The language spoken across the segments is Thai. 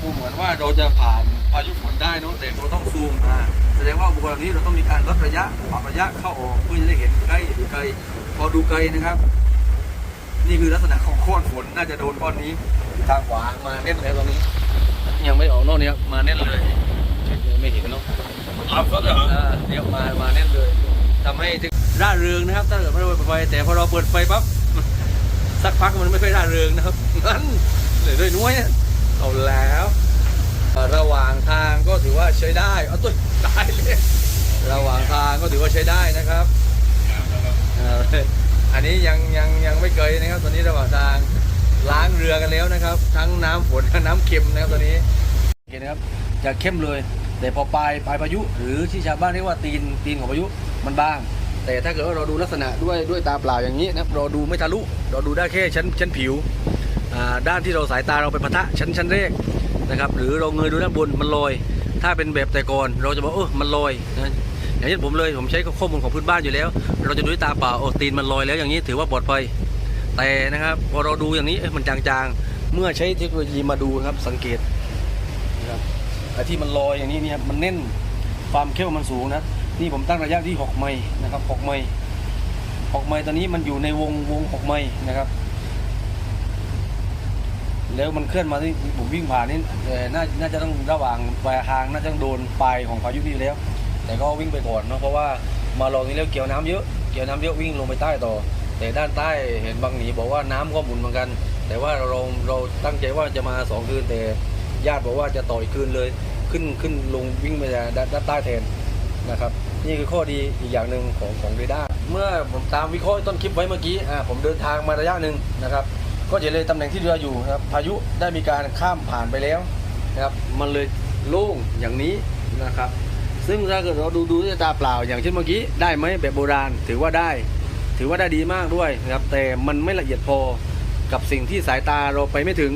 กูเหมือนว่าเราจะผ่านพายุฝนได้นู้แต่เราต้องซูมมาแสดงว่าบุคคลนี้เราต้องมีการลดระยะปรับระยะเข้าออกเพื่อจะได้เห็นใกล้ดูไกลพอดูไกลนะครับ นี่คือลักษณะของโค่นฝนน่าจะโดนก้อนนี้ทางขวามาเน่นแล้วตรงนี้ ยังไม่ออกนอกเนี้มาเน่นเลยไม่เห็นเนาะรับก็เลยเดี๋ยวมามาเน่นเลย ทำให้ร่าเริงนะครับ ถ้าเกิดไม่ได้เปิดไฟแต่พอเราเปิดไฟปั๊บสักพักมันไม่ค่อยร่าเริงนะครับนั่นเลยด้วยน้อย เอาแล้ว ระหว่างทางก็ถือว่าใช้ได้เอาตัวตายเลยระหว่างทางก็ถือว่าใช้ได้นะครับอันนี้ยังยังยังไม่เกยนะครับ ตอนนี้ระหว่างทางล้างเรือกันแล้วนะครับ ทั้งน้ำฝนทั้งน้ำเค็มนะครับตอนนี้โอเคนะครับจะเข้มเลย แต่พอปลายปลายพายุ หรือที่ชาวบ้านเรียกว่าตีนตีนของพายุมันบาง แต่ถ้าเกิดว่าเราดูลักษณะด้วยด้วยตาเปล่าอย่างนี้นะเราดูไม่ทะลุเราดูได้แค่ชั้นชั้นผิว ด้านที่เราสายตาเราไปปะทะชั้นชั้นแรกนะครับหรือเราเงยดูด้านบนมันลอย ถ้าเป็นแบบแต่ก่อนเราจะบอกเออมันลอยนะอย่างเช่นผมเลยผมใช้ข้อมูลของพื้นบ้านอยู่แล้ว เราจะดูด้วยตาเปล่าโอ้ตีนมันลอยแล้วอย่างนี้ถือว่าปลอดภัยแต่นะครับพอเราดูอย่างนี้มันจางๆ เมื่อใช้เทคโนโลยีมาดูครับสังเกตนะครับไอ้ที่มันลอยอย่างนี้เนี่ยมันเน้นความเข้มมันสูงนะนี่ผมตั้งระยะที่ 6 ไมล์นะครับ 6 ไมล์ 6 ไมล์ตอนนี้มันอยู่ในวงวง 6 ไมล์นะครับ แล้วมันเคลื่อนมาที่ผมวิ่งผ่านนี่เอ่อน่าน่าจะต้องระหว่างปลายทางน่าจะต้องโดนปลายของพายุนี่แล้ว แต่ก็วิ่งไปก่อนเนาะเพราะว่ามาลองนี้แล้วเกี่ยวน้ำเยอะเกี่ยวน้ำเยอะวิ่งลงไปใต้ต่อ แต่ด้านใต้เห็นบางหนีบอกว่าน้ำก็หมุนเหมือนกัน แต่ว่าเราเราตั้งใจว่าจะมาสองคืนแต่ญาติบอกว่าจะต่ออีกคืนเลย ขึ้นขึ้นลงวิ่งไปด้านด้านใต้แทนนะครับนี่คือข้อดีอีกอย่างหนึ่งของของเรดาร์เมื่อผมตามวิเคราะห์ต้นคลิปไว้เมื่อกี้อ่าผมเดินทางมาระยะหนึ่งนะครับ ก็จะเลยตำแหน่งที่เรืออยู่นะครับพายุได้มีการข้ามผ่านไปแล้วนะครับมันเลยโล่งอย่างนี้นะครับ ซึ่งถ้าเกิดเราดูดูด้วยตาเปล่า อย่างเช่นเมื่อกี้ได้ไหมแบบโบราณถือว่าได้ ถือว่าได้ดีมากด้วยนะครับแต่มันไม่ละเอียดพอกับสิ่งที่สายตาเราไปไม่ถึง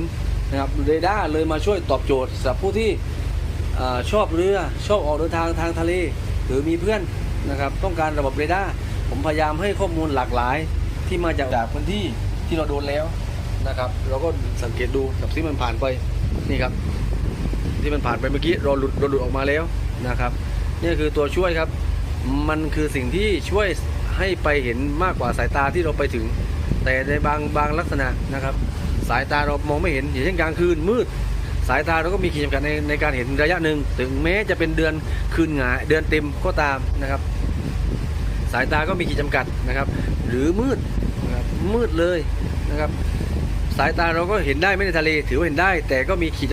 นะครับเรดาร์เลยมาช่วยตอบโจทย์สำหรับผู้ที่เอ่อชอบเรือชอบออกเดินทางทางทะเล หรือมีเพื่อนนะครับต้องการระบบเรดาร์ผมพยายามให้ข้อมูลหลากหลายที่มาจากจากพื้นที่ที่เราโดนแล้ว นะครับ เราก็สังเกตดูกับที่มันผ่านไปนี่ครับ ที่มันผ่านไปเมื่อกี้เราหลุดเราหลุดออกมาแล้วนะครับ นี่คือตัวช่วยครับ มันคือสิ่งที่ช่วยให้ไปเห็นมากกว่าสายตาที่เราไปถึง แต่ในบางบางลักษณะนะครับ สายตาเรามองไม่เห็นอย่างเช่นกลางคืนมืด สายตาเราก็มีขีดจำกัดในในการเห็นระยะหนึ่งถึงแม้จะเป็นเดือนคืนหงายเดือนเต็มก็ตามนะครับ สายตาก็มีขีดจำกัดนะครับ หรือมืด นะครับมืดเลยนะครับ สายตาเราก็เห็นได้ไม่ในทะเลถือว่าเห็นได้ แต่ก็มีขีด